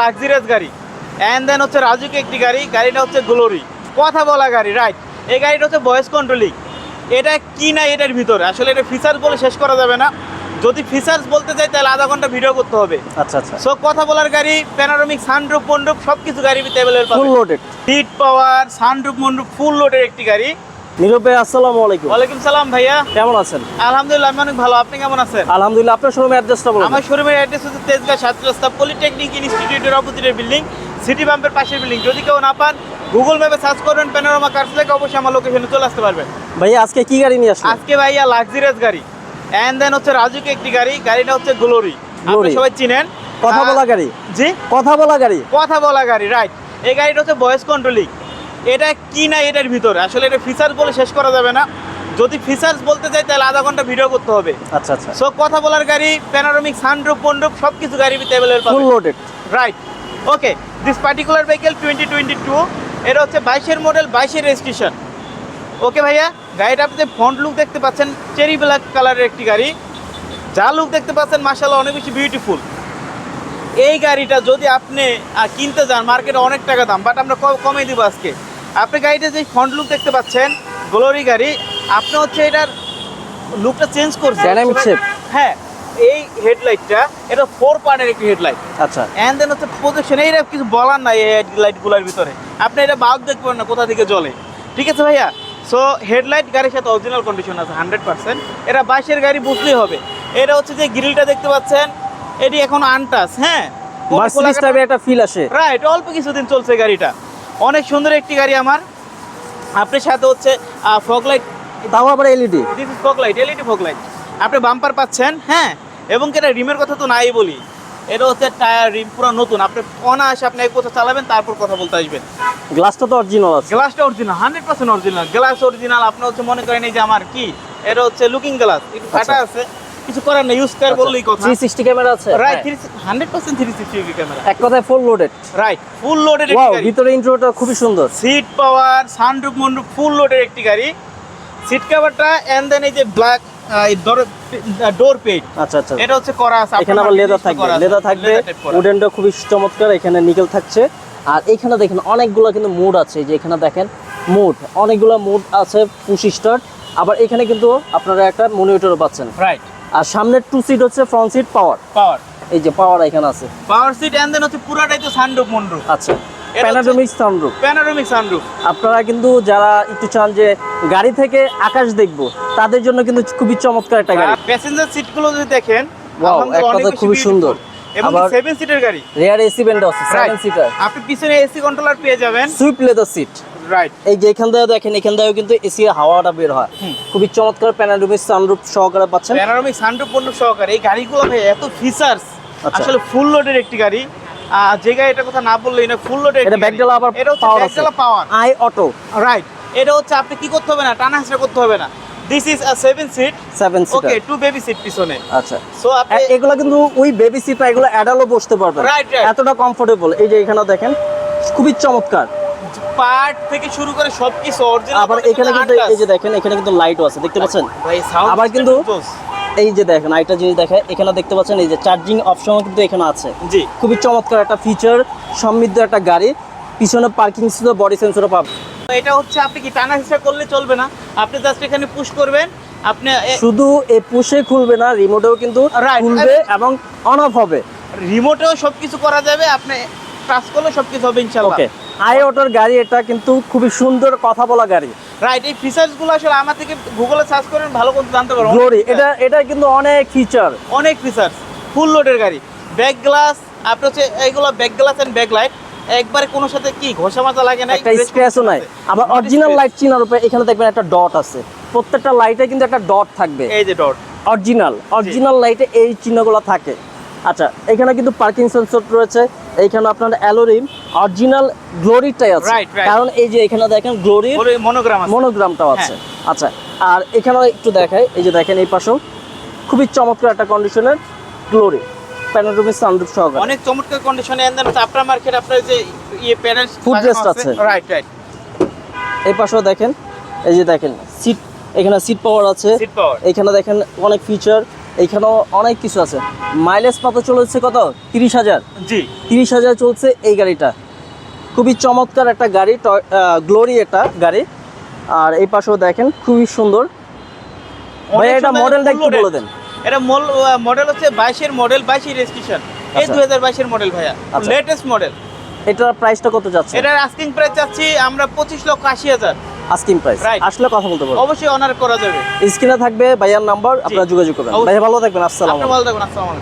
Luxurious গাড়ি। And then হচ্ছে রাজুকে একটি গাড়ি গাড়িটা হচ্ছে গ্লোরি কথা বলা গাড়ি রাইট এই গাড়িটা হচ্ছে ভয়েস কন্ট্রোলিং এটা কি না এটার ভিতরে? আসলে এটা ফিচার্স বলে শেষ করা যাবে না। যদি ফিচার্স বলতে চাই তাহলে আধা ঘণ্টা ভিডিও করতে হবে। আচ্ছা আচ্ছা। সো কথা বলার গাড়ি প্যানারোমিক সানরুফ মন্ডুপ সব কিছু গাড়ি available full loaded seat power sunroof মন্ডুপ full লোডের একটি গাড়ি। ভাই আসসালামু আলাইকুম। ওয়ালাইকুম সালাম ভাইয়া। কেমন আছেন? আলহামদুলিল্লাহ আমি অনেক ভালো। আপনি কেমন আছেন? আলহামদুলিল্লাহ আপনার শোরুমের অ্যাড্রেসটা বলুন। আমার শোরুমের অ্যাড্রেস হচ্ছে তেজগাঁ সাত রাস্তা পলিটেকনিক ইনস্টিটিউটের অপোজিটের বিল্ডিং সিটি বাম্পের পাশের বিল্ডিং। যদি কেউ না পান গুগল ম্যাপে সার্চ করবেন প্যানোরামা কার্স লেখা অবশ্যই আমার লোকেশনে চলে আসতে পারবেন। ভাই আজকে কি গাড়ি নিয়ে আসলেন? আজকে ভাইয়া লাক্সারিয়াস গাড়ি। অ্যান্ড দেন হচ্ছে রাজুকে একটি গাড়ি। গাড়িটা হচ্ছে গ্লোরি আপনি সবাই চিনেন? কথা বলা গাড়ি। জি? কথা বলা গাড়ি। কথা বলা গাড়ি রাইট এই গাড়িটা হচ্ছে ভয়েস কন্ট্রোলিং এটা কি না এটার ভিতরে? আসলে এটা ফিচার্স বলে শেষ করা যাবে না। যদি ফিচার্স বলতে চাই তাহলে আধা ঘণ্টা ভিডিও করতে হবে। আচ্ছা আচ্ছা। সো কথা বলার গাড়ি প্যানোরামিক সানরুফ মন্ডুপ সব কিছু গাড়ি available full loaded right okay this particular vehicle twenty twenty two এটা হচ্ছে বাইশের মডেল বাইশের রেজিস্ট্রেশন ওকে ভাইয়া গাড়িটা আপনি ফ্রন্ট লুক দেখতে পাচ্ছেন চেরি ব্ল্যাক কালারের একটি গাড়ি। যা লুক দেখতে পাচ্ছেন মাসাল্লাহ অনেক বেশি বিউটিফুল এই গাড়িটা যদি আপনি কিনতে যান মার্কেটে অনেক টাকা দাম বাট আমরা কমে দিব আজকে। আপনি গাড়িটা যে ফ্রন্ট লুক দেখতে পাচ্ছেন গ্লোরি গাড়ি আপনি হচ্ছে এটার লুকটা চেঞ্জ করছেন। হ্যাঁ এই হেডলাইটটা এটা ফোর পার্টের একটি হেডলাইট আচ্ছা। অ্যান্ড দেন হচ্ছে প্রজেকশন এইটা কিছু বলার নাই এই হেডলাইটগুলোর ভিতরে। আপনি এটা বাল্ব দেখতে পারেন না কোথা থেকে জ্বলে। ঠিক আছে ভাইয়া? সো হেডলাইট গাড়ির সাথে অরিজিনাল কন্ডিশন আছে হান্ড্রেড পার্সেন্ট এটা বাইশের গাড়ি বুঝতেই হবে। এটা হচ্ছে যে গ্রিলটা দেখতে পাচ্ছেন এটি এখন আনটাস হ্যাঁ? একটা ফিল আসে। রাইট অল্প কিছুদিন চলছে গাড়িটা। অনেক সুন্দর একটি গাড়ি আমার। আপনার সাথে হচ্ছে ফগ লাইট তাও আবার LED this is fog light LED fog light আপনি বাম্পার পাচ্ছেন হ্যাঁ? এবং এটা রিমের কথা তো নাই বলি। এটা হচ্ছে টায়ার রিম পুরো নতুন। আপনি অনায়াসে আপনি এক বছর চালাবেন তারপর কথা বলতে আসবেন। গ্লাসটা তো অরিজিনাল আছে। গ্লাসটা original hundred percent original glass original আপনি হচ্ছে মনে করেন এই যে আমার কি? এটা হচ্ছে লুকিং গ্লাস একটু ফাটা আছে। কিছু করার নেই ইউজ করার বললেই কথা। থ্রি সিক্সটি ক্যামেরা আছে। Right hundred percent three sixty camera এক কথায় full loaded right full loaded wow ভিতরে ইন্ট্রোটা খুবই সুন্দর। সিট পাওয়ার সানরুফ মন্ডুপ ফুল লোডের একটি গাড়ি। সিট কভারটা এন্ড দেন এই যে ব্ল্যাক ডোর পেট আচ্ছা আচ্ছা। এটা হচ্ছে করা আছে। এখানে আবার লেদার থাকবে। লেদার থাকবে। উডেনটা খুবই চমৎকার। এখানে নিকেল থাকছে। আর এখানে দেখেন অনেকগুলো কিন্তু মুড আছে। যে এখানে দেখেন মুড অনেকগুলো মুড আছে পুশ স্টার্ট আবার এখানে কিন্তু আপনারা একটা মনিটরও পাচ্ছেন। রাইট আর সামনের টু সিট হচ্ছে ফ্রন্ট সিট পাওয়ার পাওয়ার এই যে পাওয়ার এখানে আছে। পাওয়ার সিট এন্ড দেন হচ্ছে পুরাটাই তো সানরুফ মন্ডু আচ্ছা। Panoramic panoramic sunroof panoramic sunroof আপনারা কিন্তু যারা একটু চান যে গাড়ি থেকে আকাশ দেখব তাদের জন্য কিন্তু খুবই চমৎকার একটা গাড়ি। প্যাসেঞ্জার সিটগুলো যদি দেখেন ওয়াও একটা এক খুবই সুন্দর। এবং আবার- সেভেন সিটের গাড়ি। রেয়ার এসি ব্যান্ড আছে সেভেন সিটার আপনি পিছনে এসি কন্ট্রোলার পেয়ে যাবেন। সুইপ লেদার সিট রাইট এই যে এখান থেকে দেখেন এখান কিন্তু এসি হাওয়াটা বের হয়। খুবই চমৎকার সানরুফ সহকারে পাচ্ছেন। প্যানোরামিক সানরুফ সহকারে। এই গাড়িগুলো ভাই এত ফিচার্স আচ্ছা। আসলে ফুল লোডের একটি গাড়ি। যে গাড়িটার কথা না বললেই না ফুল লোডের এটা ব্যাকডালা আবার এটা হচ্ছে ব্যাকডালা পাওয়ার আই অটো রাইট এটা হচ্ছে আপনি কি করতে হবে না? টানা হাসরা করতে হবে না। This is a seven seat seven okay two baby seat পিছনে। আচ্ছা। সো আপনি এগুলো কিন্তু ওই বেবি সিট না এগুলো অ্যাডালও বসতে পারবেন. এতটা কমফোর্টেবল এই যে এখানে দেখেন খুবই চমৎকার। পার্ট থেকে শুরু করে সবকিছু অরিজিনাল আবার এখানে কিন্তু এই যে দেখেন এখানে কিন্তু লাইটও আছে দেখতে পাচ্ছেন? ভাই সাউন্ড আবার কিন্তু- এই যে দেখেন আরেকটা জিনিস দেখে এখানে দেখতে পাচ্ছেন এই যে চার্জিং অপশনও কিন্তু এখানে আছে। জি। খুবই চমৎকার একটা ফিচার সমৃদ্ধ একটা গাড়ি। পিছনে পার্কিং ছিল বডি সেন্সরও পাবেন এটা হচ্ছে আপনি কি টানা হিসা করলে চলবে না? আপনি জাস্ট এখানে পুশ করবেন আপনি শুধু এই পুষে খুলবে না রিমোটেও কিন্তু. খুলবে এবং অন অফ হবে। রিমোটেও সবকিছু করা যাবে আপনি টাচ করলে সবকিছু হবে ইনশাআল্লাহ। ওকে আই অটোর গাড়ি এটা কিন্তু খুবই সুন্দর কথা বলা গাড়ি। রাইট এই ফিচার্সগুলো আসলে আমার থেকে গুগলে সার্চ করেন ভালো করে জানতে পারবেন। গ্লোরি এটা এটা কিন্তু অনেক ফিচার অনেক ফিচার্স ফুল লোডের গাড়ি। ব্যাক গ্লাস আপনার হচ্ছে এইগুলো back glass and back light একবারে কোনো সাথে কি ঘষা মাজা লাগে না একটা স্ক্র্যাচও নাই। আবার অরিজিনাল লাইট চিনার উপরে এখানে দেখবেন একটা ডট আছে। প্রত্যেকটা লাইটে কিন্তু একটা ডট থাকবে। এই যে ডট অরিজিনাল অরিজিনাল লাইটে এই চিহ্নগুলো থাকে। আচ্ছা এখানে কিন্তু পার্কিং সেন্সর রয়েছে। এইখানে আপনার অ্যালোরিম অরিজিনাল গ্লোরিটাই আছে. কারণ এই যে এখানে দেখেন গ্লোরির মনোগ্রাম আছে। মনোগ্রামটাও আছে। আচ্ছা আর এখানেও একটু দেখাই। এই যে দেখেন এই পাশেও। খুবই চমৎকার একটা কন্ডিশনের গ্লোরি প্যানোরামিক সানরুফ সহকারে। অনেক চমৎকার কন্ডিশনে এন্ড আপনার মার্কেট আপনার যে ইয়ে প্যানেল Footrest আছে। রাইট রাইট এই পাশেও দেখেন এই যে দেখেন সিট এখানে সিট পাওয়ার আছে। সিট পাওয়ার এখানে দেখেন অনেক ফিচার এইখানেও অনেক কিছু আছে। মাইলেজ কত চলেছে কত? তিরিশ হাজার। জি। তিরিশ হাজার চলছে এই গাড়িটা। খুবই চমৎকার একটা গাড়ি গ্লোরি একটা গাড়ি। আর এই পাশেও দেখেন খুবই সুন্দর। ভাই এটা মডেলটা একটু বলে দেন। এটা মডেল হচ্ছে বাইশের মডেল বাইশের রেজিস্ট্রেশন এই দু হাজার বাইশের মডেল ভাইয়া। আচ্ছা। লেটেস্ট মডেল এটার প্রাইসটা কত যাচ্ছে? এটার আস্কিং প্রাইস চাচ্ছি আমরা পঁচিশ লক্ষ আশি হাজার। Asking price. আসলে কথা বলতে পারব। অবশ্যই অনার করা যাবে। স্ক্রিনে থাকবে ভাইয়ার নাম্বার আপনারা যোগাযোগ করবেন। ভাই ভালো থাকবেন আসসালাম ভালো থাকবেন আসসালামু